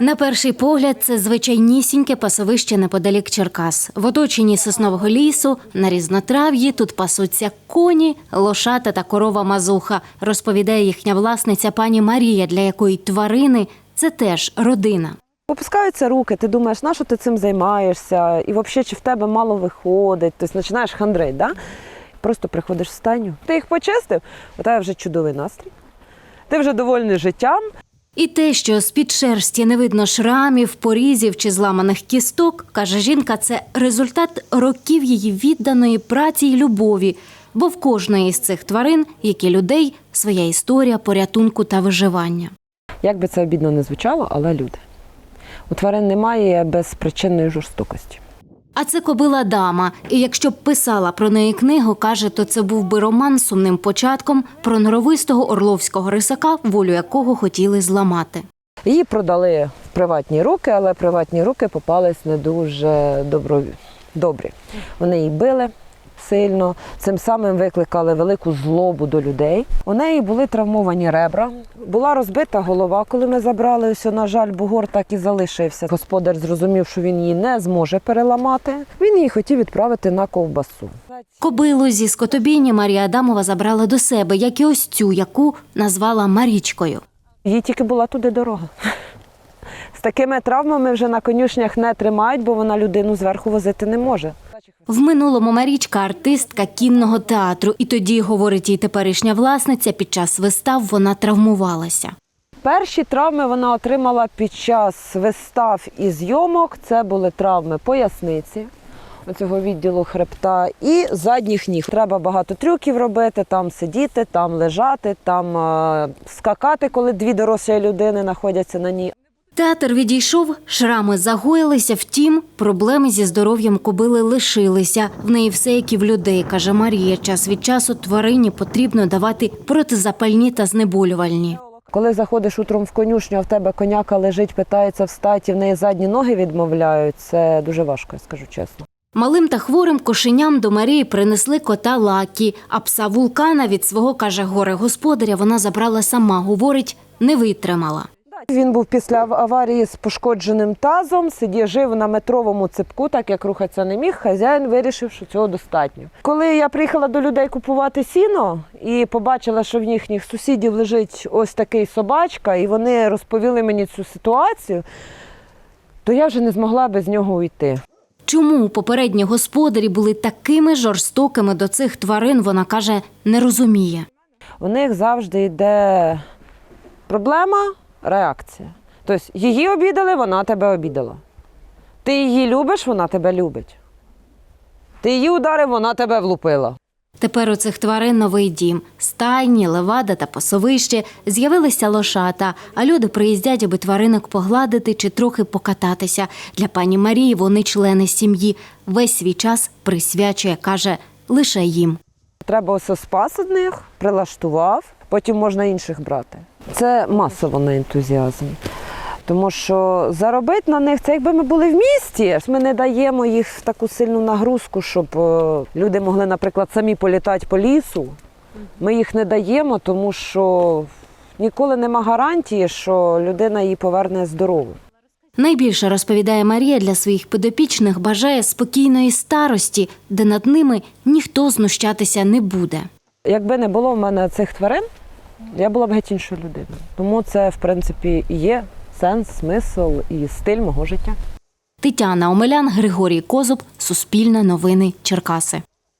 На перший погляд, це звичайнісіньке пасовище неподалік Черкас. В оточенні соснового лісу, на різнотрав'ї тут пасуться коні, лошата та корова мазуха, розповідає їхня власниця пані Марія, для якої тварини це теж родина. Опускаються руки, ти думаєш, на що ти цим займаєшся, і взагалі чи в тебе мало виходить, тобто починаєш хандрить, да? просто приходиш в стайню. Ти їх почистив, у тебе вже чудовий настрій. Ти вже довольний життям. І те, що з-під шерсті не видно шрамів, порізів чи зламаних кісток, каже жінка, це результат років її відданої праці й любові. Бо в кожної з цих тварин, як і людей, своя історія порятунку та виживання. Як би це обідно не звучало, але люди. У тварин немає безпричинної жорстокості. А це кобила дама. І якщо б писала про неї книгу, каже, то це був би роман з сумним початком про норовистого орловського рисака, волю якого хотіли зламати. Її продали в приватні руки, але приватні руки попались не дуже добро... добрі. Вони її били сильно, цим самим викликали велику злобу до людей. У неї були травмовані ребра, була розбита голова, коли ми забрали. Ось, на жаль, бугор так і залишився. Господар зрозумів, що він її не зможе переламати. Він її хотів відправити на ковбасу. Кобилу зі скотобійні Марія Адамова забрала до себе, як і ось цю, яку назвала Марічкою. Їй тільки була туди дорога. З такими травмами вже на конюшнях не тримають, бо вона людину зверху возити не може. В минулому Марічка артистка кінного театру, і тоді, говорить її теперішня власниця, під час вистав вона травмувалася. Перші травми вона отримала під час вистав і зйомок. Це були травми поясниці, оцього відділу хребта і задніх ніг. Треба багато трюків робити, там сидіти, там лежати, там е, скакати, коли дві дорослі людини знаходяться на ній. Театр відійшов, шрами загоїлися, втім, проблеми зі здоров'ям кобили лишилися. В неї все як і в людей, каже Марія. Час від часу тварині потрібно давати протизапальні та знеболювальні. Коли заходиш утром в конюшню, а в тебе коняка лежить, питається встати, в неї задні ноги відмовляють, це дуже важко, я скажу чесно. Малим та хворим кошеням до Марії принесли кота Лакі, а пса вулкана від свого, каже, горе господаря вона забрала сама, говорить, не витримала. Він був після аварії з пошкодженим тазом, сидів жив на метровому цепку, так як рухатися не міг. Хазяїн вирішив, що цього достатньо. Коли я приїхала до людей купувати сіно і побачила, що в їхніх сусідів лежить ось такий собачка, і вони розповіли мені цю ситуацію, то я вже не змогла без нього уйти. Чому попередні господарі були такими жорстокими до цих тварин, вона каже, не розуміє. У них завжди йде проблема, реакція. Тобто її обідали, вона тебе обідала. Ти її любиш, вона тебе любить. Ти її ударив, вона тебе влупила. Тепер у цих тварин новий дім. Стайні, левада та пасовище. З'явилися лошата, а люди приїздять, аби тваринок погладити чи трохи покататися. Для пані Марії вони члени сім'ї. Весь свій час присвячує, каже, лише їм. Треба ось спас одних, прилаштував, потім можна інших брати. Це масово на ентузіазм. Тому що заробити на них це якби ми були в місті. Ми не даємо їх в таку сильну нагрузку, щоб е, люди могли, наприклад, самі політати по лісу. Ми їх не даємо, тому що ніколи нема гарантії, що людина її поверне здоровою. Найбільше розповідає Марія для своїх підопічних бажає спокійної старості, де над ними ніхто знущатися не буде. Якби не було в мене цих тварин, я була б геть іншою людиною. Тому це, в принципі, і є сенс, смисл і стиль мого життя. Тетяна Омелян, Григорій Козуб, Суспільне новини, Черкаси.